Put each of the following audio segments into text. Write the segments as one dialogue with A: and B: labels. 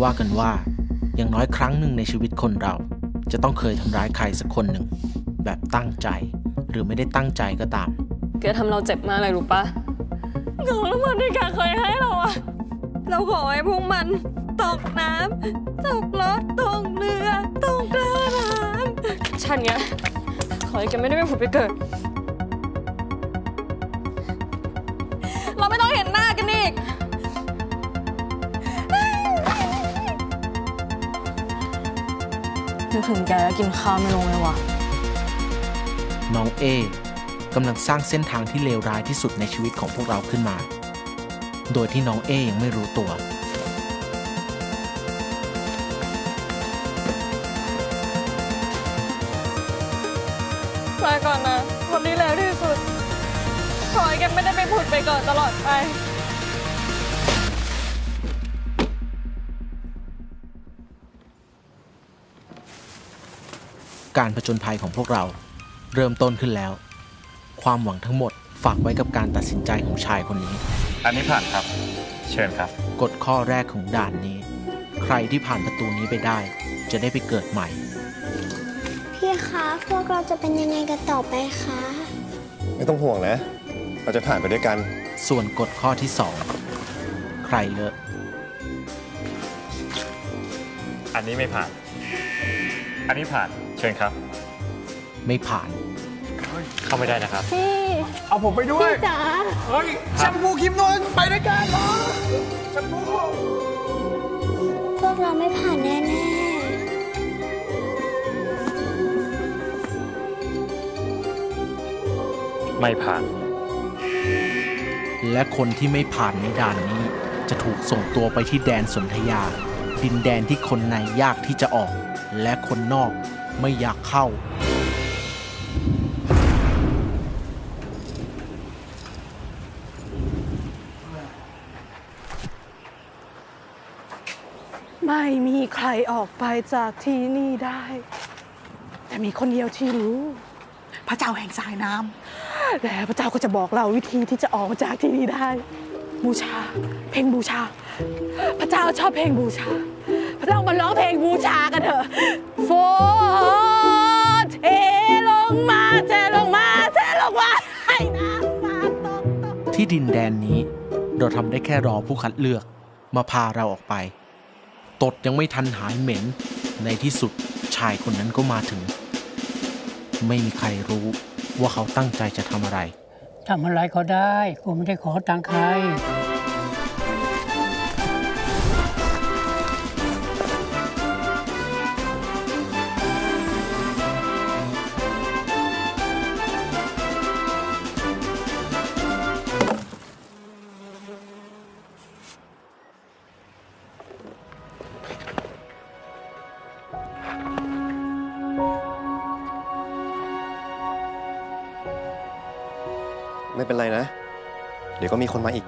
A: ว่ากันว่า อย่างน้อยครั้งหนึ่งในชีวิตคนเรา จะต้องเคยทำร้ายใครสักคนหนึ่ง แบบตั้งใจ หรือไม่ได้ตั้งใจก็ตาม
B: แกทำเราเจ็บมากเลยรู้ปะเงินรางวัลที่แกเคยให้เราอะเราขอให้พวกมันตกน้ำตกรถตกเรือตกท่าน้ำฉันเนี้ยขอให้แกไม่ได้ไปผุดไปเกิด นึกถึงแกแล้วกินข้าวไม่ลงเลยว่ะ
A: น้องเอกำลังสร้างเส้นทางที่เลวร้ายที่สุดในชีวิตของพวกเราขึ้นมา โดยที่น้องเอยังไม่รู้ตัว
B: ลาก่อนนะวันนี้แล้วที่สุด ขอให้แกไม่ได้ไปผุดไปเกิดตลอดไป
A: การผจญภัยของพวกเรา เริ่มต้นขึ้นแล้ว ความหวังทั้งหมดฝากไว้กับการตัดสินใจของชายคนนี้
C: อันนี้ผ่านครับ เชิญครับ
A: กฎข้อแรกของด่านนี้ ใครที่ผ่านประตูนี้ไปได้ จะได้ไปเกิดใหม่
D: พี่คะพวกเราจะเป็นยังไงกันต่อไปคะ
E: ไม่ต้องห่วงนะ เราจะผ่านไปด้วยกัน
A: ส่วนกฎข้อที่สองใครเลอะ
C: อันนี้ไม่ผ่าน อันนี้ผ่าน เชิญครับ
A: ไม่ผ่าน
C: เข้าไม่ได้นะครับ
F: เอาผมไปด้วย
D: จ๋า
F: เฮ้ยแชมพูครีมนวลไปด้วยกันเหรอแชมพู
D: พวกเราไม่ผ่านแน่
C: ไม่ผ่าน
A: และคนที่ไม่ผ่านในด่านนี้ จะถูกส่งตัวไปที่แดนสนธยา ดินแดนที่คนในยากที่จะออก และคนนอก ไม่อยากเข้า
G: ไม่มีใครออกไปจากที่นี่ได้ แต่มีคนเดียวที่รู้ พระเจ้าแห่งสายน้ำและพระเจ้าก็จะบอกเราวิธีที่จะออกมาจากที่นี่ได้ บูชา เพลงบูชา พระเจ้าชอบเพลงบูชาพระเจ้ามาร้องเพลงบูชากันเถอะโฟ
A: ดินแดนนี้ เราทำได้แค่รอผู้คัดเลือก มาพาเราออกไป ตดยังไม่ทันหายเหม็น ในที่สุดชายคนนั้นก็มาถึง ไม่มีใครรู้ว่าเขาตั้งใจจะทำอะไร
H: ทำอะไรก็ได้ กูไม่ได้ขอตังค์ใคร
E: ไม่เป็นไรนะ เดี๋ยวก็มีคนมาอีก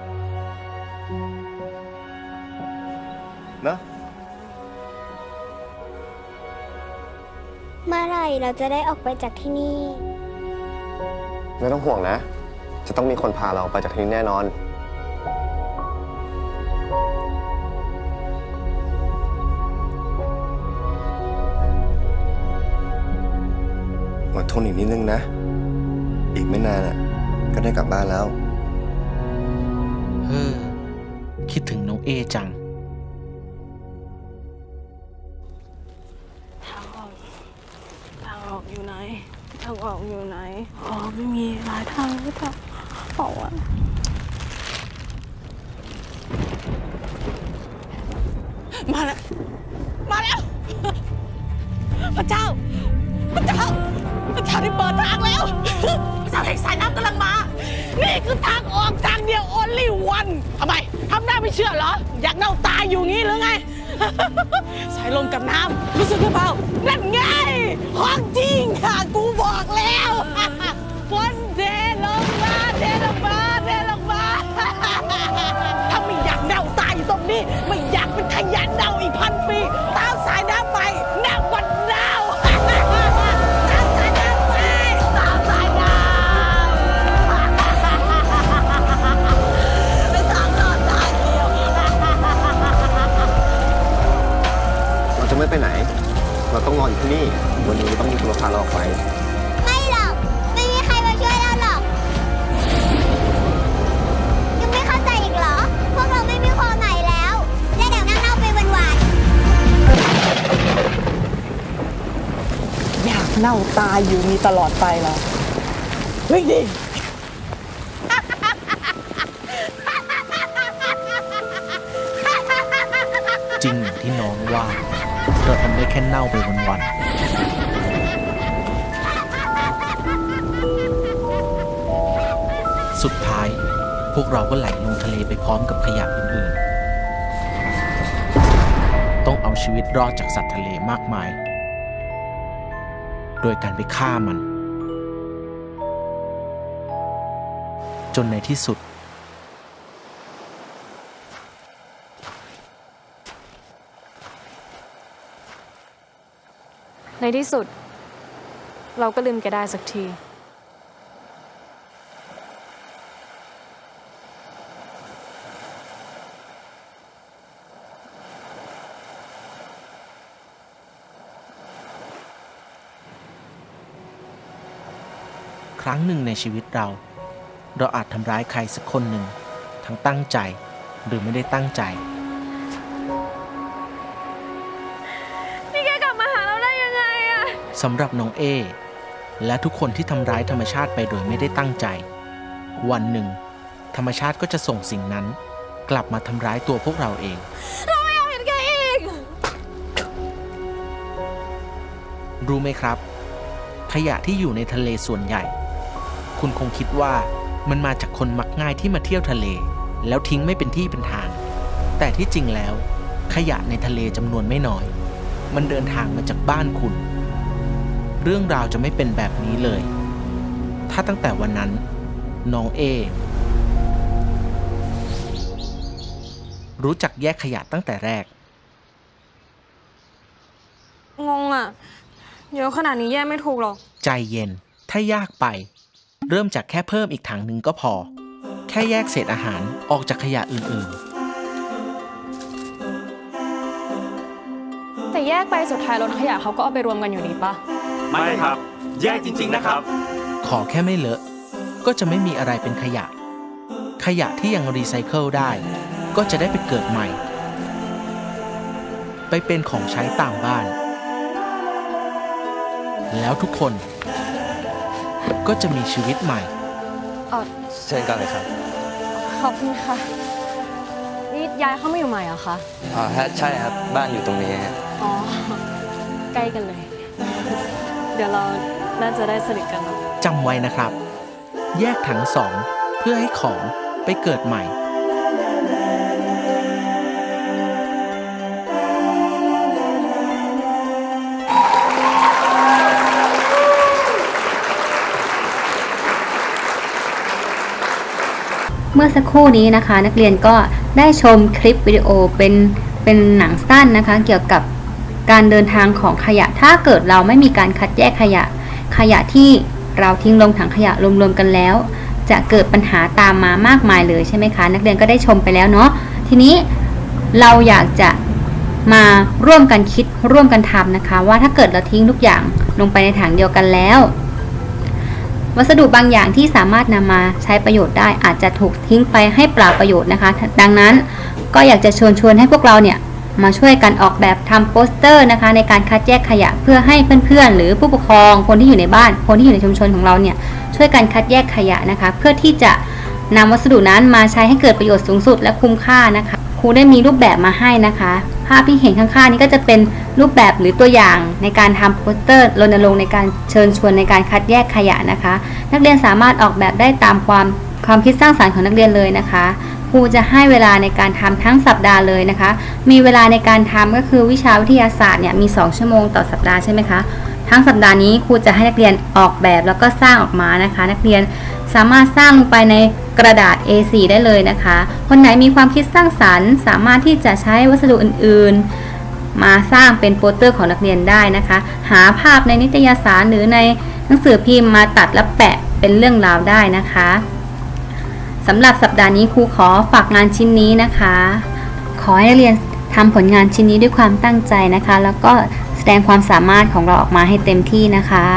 E: เนอะ
D: ๆเมื่อไหร่เราจะได้ออกไปจากที่นี่
E: ไม่ต้องห่วงนะ จะต้องมีคนพาเราไปจากที่นี่แน่นอน อดทนอีกนิดนึงนะ อีกไม่นานอะ ก็ได้กลับบ้านแล้ว
A: เฮ้อ คิดถึงน้องเอจัง
G: ทางออก ทางออกอยู่ไหน ทางออกอยู่ไหน อ๋อ ไม่มีหลายทางหรือเปล่าบอกว่ามาแล้ว มาแล้ว พระเจ้า พระเจ้า พระเจ้าได้เปิดทางแล้วเจ้าแห่งสายน้ำกำลังมา นี่คือทางออกทางเดียว only one ทำไมทำหน้าไม่เชื่อเหรอ อยากเน่าตายอยู่งี้หรือไง สายลมกับน้ำรู้สึกหรือเปล่า นั่นไงของ วันนี้ต้องมี
E: คนมาพาเราออกไป
D: ไม่หรอก ไม่มีใครมาช่วยเราหรอก ยังไม่เข้าใจอีกเหรอ พวกเราไม่มีความหมายแล้ว และเดี๋ยวนั่งเล่าไปวัน
G: อยากเน่าตายอยู่นี่ตลอดไปเหรอเฮ้ยดิ
A: จริงอย่างที่น้องว่า เราทำได้แค่เน่าไปวัน สุดท้าย พวกเราก็ไหลลงทะเลไปพร้อมกับขยะอื่นๆ ต้องเอาชีวิตรอดจากสัตว์ทะเลมากมาย โดยการไปฆ่ามัน จนในที่สุด
B: ในที่สุด เราก็ลืมแกได้สักที
A: ครั้งหนึ่งในชีวิตเรา เราอาจทำร้ายใครสักคนหนึ่ง ทั้งตั้งใจหรือไม่ได้ตั้งใจ
B: นี่แกกลับมาหาเราได้ยังไงอะ
A: สำหรับน้องเอ และทุกคนที่ทำร้ายธรรมชาติไปโดยไม่ได้ตั้งใจ วันหนึ่ง ธรรมชาติก็จะส่งสิ่งนั้น กลับมาทำร้ายตัวพวกเราเอง
B: เราไม่อยากเห็นแกอีก
A: รู้ไหมครับ ขยะที่อยู่ในทะเลส่วนใหญ่ คุณคงคิดว่ามันมาจากคนมักง่ายที่มาเที่ยวทะเล แล้วทิ้งไม่เป็นที่เป็นทาง แต่ที่จริงแล้ว ขยะในทะเลจำนวนไม่น้อย มันเดินทางมาจากบ้านคุณ เรื่องราวจะไม่เป็นแบบนี้เลย ถ้าตั้งแต่วันนั้น น้องเอ รู้จักแยกขยะตั้งแต่แรก
B: งงอะเยอะขนาดนี้แย่ไม่ถูกหรอก
A: ใจเย็น ถ้ายากไป เริ่มจากแค่เพิ่มอีกถังหนึ่งก็พอ แค่แยกเศษอาหารออกจากขยะอื่น
B: แต่แยกไปสุดท้ายรถขยะเขาก็เอาไปรวมกันอยู่ดีปะ
C: ไม่ครับ แยกจริง ๆ นะครับ
A: ๆขอแค่ไม่เลอะ ก็จะไม่มีอะไรเป็นขยะ ขยะที่ยังรีไซเคิลได้ ก็จะได้ไปเกิดใหม่ ไปเป็นของใช้ตามบ้าน แล้วทุกคน ก็จะมีชีวิตใหม่
B: อ๋อ
E: เชิญกันเลยครับ
B: ขอบคุณค่ะ นี่ย้ายเข้ามาอยู่ใหม่เหรอคะ
E: อ่าใช่ครับบ้านอยู่ตรงนี้
B: อ๋อ ใกล้กันเลย เดี๋ยวเราน่าจะได้สนิทกันเนอะ
A: จำไว้นะครับ แยกถังสองเพื่อให้ของไปเกิดใหม่
I: เมื่อสักครู่นี้นะคะ นักเรียนก็ได้ชมคลิปวิดีโอเป็นเป็นหนังสั้นนะคะ เกี่ยวกับการเดินทางของขยะ ถ้าเกิดเราไม่มีการคัดแยกขยะ ขยะที่เราทิ้งลงถังขยะรวมๆกันแล้ว จะเกิดปัญหาตามมามากมายเลยใช่ไหมคะ นักเรียนก็ได้ชมไปแล้วเนาะทีนี้เราอยากจะมาร่วมกันคิดร่วมกันทำนะคะ ว่าถ้าเกิดเราทิ้งทุกอย่างลงไปในถังเดียวกันแล้ว วัสดุบางอย่างที่สามารถนำมาใช้ประโยชน์ได้อาจจะถูกทิ้งไปให้เปล่าประโยชน์นะคะ ดังนั้นก็อยากจะชวนชวนให้พวกเราเนี่ยมาช่วยกันออกแบบทำโปสเตอร์นะคะ ในการคัดแยกขยะเพื่อให้เพื่อนๆ หรือผู้ปกครองคนที่อยู่ในบ้าน คนที่อยู่ในชุมชนของเราเนี่ยช่วยกันคัดแยกขยะนะคะ เพื่อที่จะนำวัสดุนั้นมาใช้ให้เกิดประโยชน์สูงสุดและคุ้มค่านะคะ ครูได้มีรูปแบบมาให้นะคะ ภาพที่เห็นข้างๆนี้ก็จะเป็นรูปแบบหรือตัวอย่างในการทำโปสเตอร์รณรงค์ในการเชิญชวนในการคัดแยกขยะนะคะ นักเรียนสามารถออกแบบได้ตามความความคิดสร้างสรรค์ของนักเรียนเลยนะคะครูจะให้เวลาในการทำทั้งสัปดาห์เลยนะคะ มีเวลาในการทำก็คือวิชาวิทยาศาสตร์เนี่ยมี 2 ชั่วโมงต่อสัปดาห์ใช่ไหมคะทั้งสัปดาห์นี้ครูจะให้นักเรียนออกแบบแล้วก็สร้างออกมานะคะ นักเรียนสามารถสร้างลงไปใน กระดาษ A4 ได้เลยนะคะ คนไหนมีความคิดสร้างสรรค์ สามารถที่จะใช้วัสดุอื่นๆ มาสร้างเป็นโปสเตอร์ของนักเรียนได้นะคะ หาภาพในนิตยสารหรือในหนังสือพิมพ์มาตัดและแปะเป็นเรื่องราวได้นะคะสำหรับสัปดาห์นี้ครูขอฝากงานชิ้นนี้นะคะ ขอให้นักเรียนททำผลงานชิ้นนี้ด้วยความตั้งใจนะคะ แล้วก็แสดงความสามารถของเราออกมาให้เต็มที่นะคะ